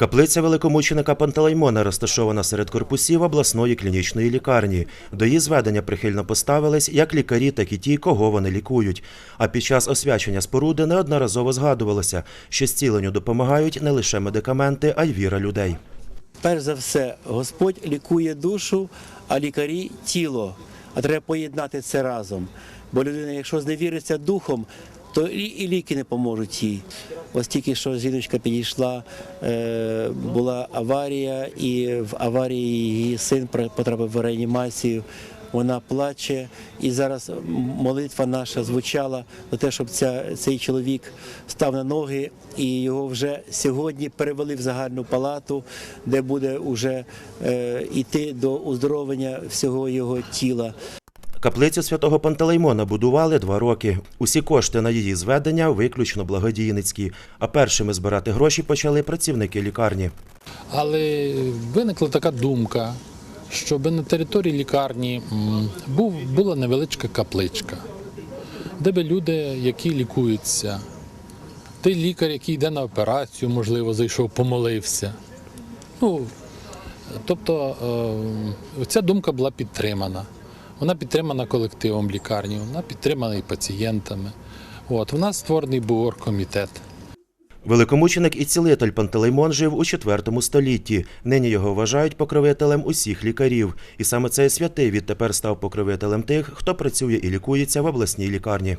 Каплиця великомученика Пантелеймона розташована серед корпусів обласної клінічної лікарні. До її зведення прихильно поставились як лікарі, так і ті, кого вони лікують. А під час освячення споруди неодноразово згадувалося, що зціленню допомагають не лише медикаменти, а й віра людей. Перш за все, Господь лікує душу, а лікарі тіло. А треба поєднати це разом. Бо людина, якщо зневіриться духом, то і, ліки не поможуть їй. Ось тільки що жіночка підійшла, е, була аварія, і в аварії її син потрапив в реанімацію. Вона плаче, і зараз молитва наша звучала за те, щоб ця, цей чоловік став на ноги, і його вже сьогодні перевели в загальну палату, де буде вже е, йти до оздоровлення всього його тіла. Каплицю святого Пантелеймона будували два роки. Усі кошти на її зведення виключно благодійницькі. А першими збирати гроші почали працівники лікарні. Але виникла така думка, щоб на території лікарні була невеличка капличка, де би люди, які лікуються, той лікар, який йде на операцію, можливо, зайшов, помолився. Ну, тобто е, ця думка була підтримана. Вона підтримана колективом лікарні, вона підтримана і пацієнтами. От, у нас створений був оргкомітет. Великомученик і цілитель Пантелеймон жив у IV столітті. Нині його вважають покровителем усіх лікарів. І саме цей святий відтепер став покровителем тих, хто працює і лікується в обласній лікарні.